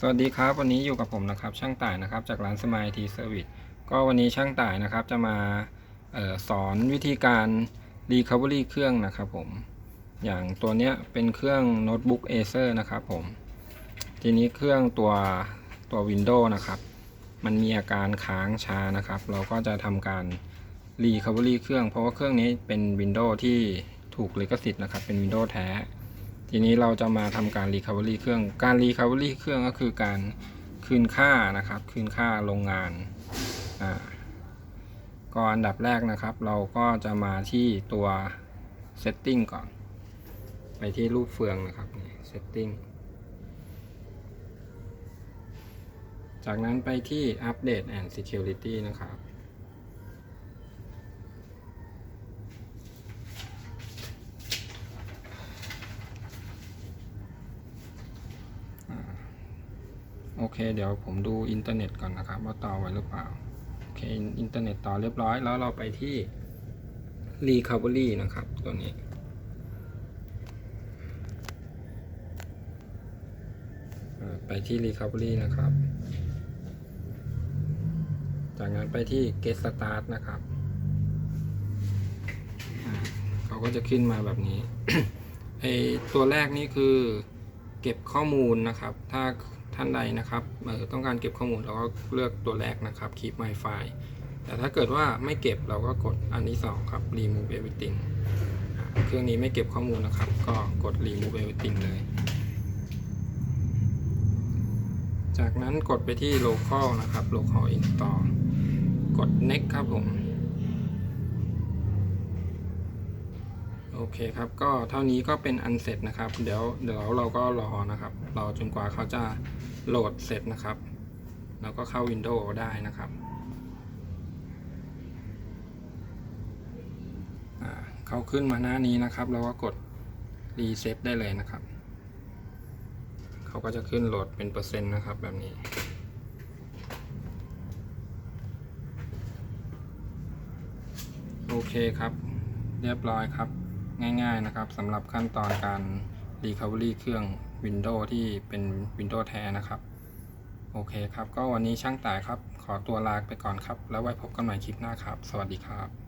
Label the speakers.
Speaker 1: สวัสดีครับ วันนี้อยู่กับผมนะครับช่างต่ายนะครับ จากร้านสมายทีเซอร์วิสก็วันนี้ช่างต่ายนะครับจะมาออสอนวิธีการ Recovery เครื่องนะครับผมอย่างตัวเนี้ยเป็นเครื่องโน้ตบุ๊ก Acer นะครับผมทีนี้เครื่องตัวตัว Windows นะครับ มันมีอาการค้างช้านะครับ เราก็จะทำการ Recovery เครื่อง เพราะว่าเครื่องนี้เป็น Windows ที่ถูกลิขสิทธิ์นะครับ เป็น Windows แท้ ทีนี้เราจะมาทำการ Recovery เครื่อง การ Recovery เครื่องก็คือการคืนค่านะครับ คืนค่าโรงงานอ่าก็อันดับแรกนะครับ เราก็จะมาที่ตัว Setting ก่อน ไปที่รูปเฟืองนะครับ Setting จากนั้นไปที่ Update and Security นะครับ โอเค เดี๋ยวผมดูอินเทอร์เน็ตก่อนนะครับ ว่าต่อไว้หรือเปล่า โอเค อินเทอร์เน็ตต่อเรียบร้อย แล้วเราไปที่ Recovery นะครับ ตัวนี้ ไปที่ Recovery นะครับ จากนั้นไปที่ Get Start นะครับ เขาก็จะขึ้นมาแบบนี้ไอตัวแรกนี่คือเก็บข้อมูลนะครับ ถ้า ท่านใดนะครับเออต้องการเก็บข้อมูลเราก็เลือกตัวแรกนะครับ Keep My File แต่ถ้าเกิดว่าไม่เก็บเราก็กดอันที่สองครับ Remove Everything เครื่องนี้ไม่เก็บข้อมูลนะครับ ก็กด Remove Everything เลย จากนั้นกดไปที่ local นะครับ local install กด next ครับผม โอเคครับ ก็เท่านี้ก็เป็นอันเสร็จนะครับ เดี๋ยวเดี๋ยวเราก็รอนะครับ รอจนกว่าเขาจะโหลดเสร็จนะครับ แล้วก็เข้า Windows ได้นะครับเขาขึ้นมาหน้านี้นะครับเราก็กด reset ได้เลยนะครับ เขาก็จะขึ้นโหลดเป็นเปอร์เซ็นต์นะครับแบบนี้โอเคครับ เรียบร้อยครับ ง่ายๆนะครับสำหรับขั้นตอนการ Recovery เครื่อง Windows ที่เป็น Windows แท้นะครับ โอเคครับ ก็วันนี้ช่างต่ายครับ ขอตัวลาไปก่อนครับ แล้วไว้พบกันใหม่คลิปหน้าครับ สวัสดีครับ